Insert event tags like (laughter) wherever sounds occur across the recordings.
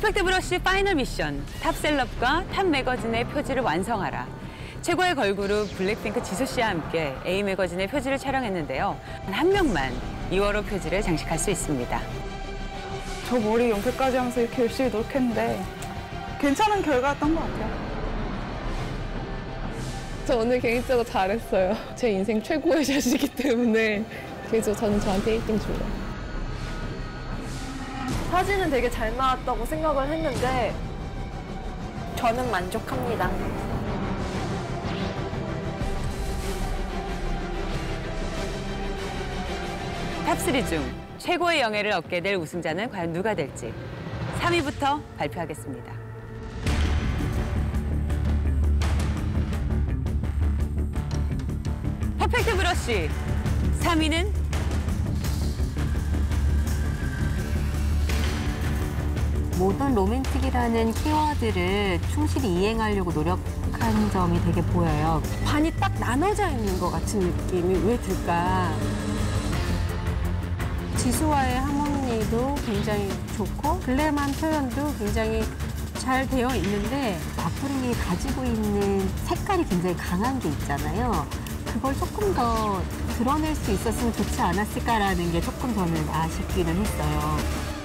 퍼펙트 브러쉬 파이널 미션 탑셀럽과 탑 매거진의 표지를 완성하라. 최고의 걸그룹 블랙핑크 지수 씨와 함께 A 매거진의 표지를 촬영했는데요. 단한 명만 2월호 표지를 장식할 수 있습니다. 저 머리 연필까지 하면서 이렇게 열심히 노력했는데 괜찮은 결과였던 것 같아요. 저 오늘 개인적으로 잘했어요. 제 인생 최고의 샷이기 때문에 그래서 저는 저한테 1등 줘요. 사진은 되게 잘 나왔다고 생각을 했는데 저는 만족합니다. 탑3 중 최고의 영예를 얻게 될 우승자는 과연 누가 될지 3위부터 발표하겠습니다. 퍼펙트 브러쉬 3위는 모던 로맨틱이라는 키워드를 충실히 이행하려고 노력한 점이 되게 보여요. 반이 딱 나눠져 있는 것 같은 느낌이 왜 들까? 지수와의 하모니도 굉장히 좋고 글래만 표현도 굉장히 잘 되어 있는데 마프링이 가지고 있는 색깔이 굉장히 강한 게 있잖아요. 그걸 조금 더 드러낼 수 있었으면 좋지 않았을까라는 게 조금 저는 아쉽기는 했어요.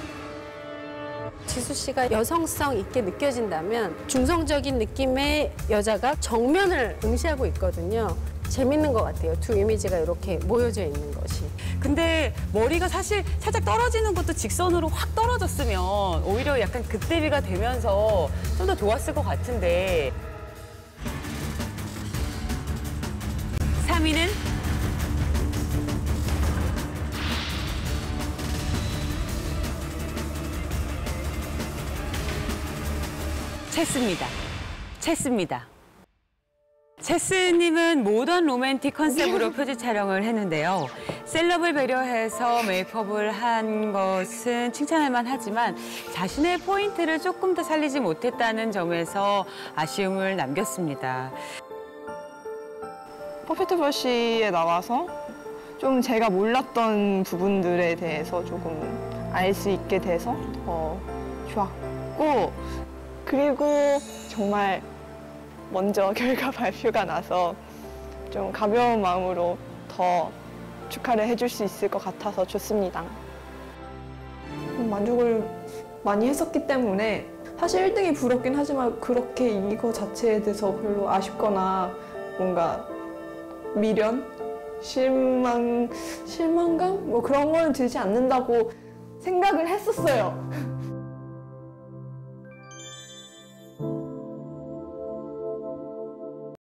지수 씨가 여성성 있게 느껴진다면 중성적인 느낌의 여자가 정면을 응시하고 있거든요. 재밌는 것 같아요. 두 이미지가 이렇게 모여져 있는 것이. 근데 머리가 사실 살짝 떨어지는 것도 직선으로 확 떨어졌으면 오히려 약간 극대비가 되면서 좀 더 좋았을 것 같은데 3위는 체스입니다. 체스입니다. 체스님은 모던 로맨틱 컨셉으로 표지 촬영을 했는데요. 셀럽을 배려해서 메이크업을 한 것은 칭찬할 만하지만 자신의 포인트를 조금 더 살리지 못했다는 점에서 아쉬움을 남겼습니다. 퍼펙트 브러쉬에 나와서 좀 제가 몰랐던 부분들에 대해서 조금 알 수 있게 돼서 더 좋았고 그리고 정말 먼저 (laughs) 결과 발표가 나서 좀 가벼운 마음으로 더 축하를 해줄 수 있을 것 같아서 좋습니다. 만족을 많이 했었기 때문에 사실 1등이 부럽긴 하지만 그렇게 이거 자체에 대해서 별로 아쉽거나 뭔가 미련? 실망, 실망감? 뭐 그런 거는 들지 않는다고 생각을 했었어요.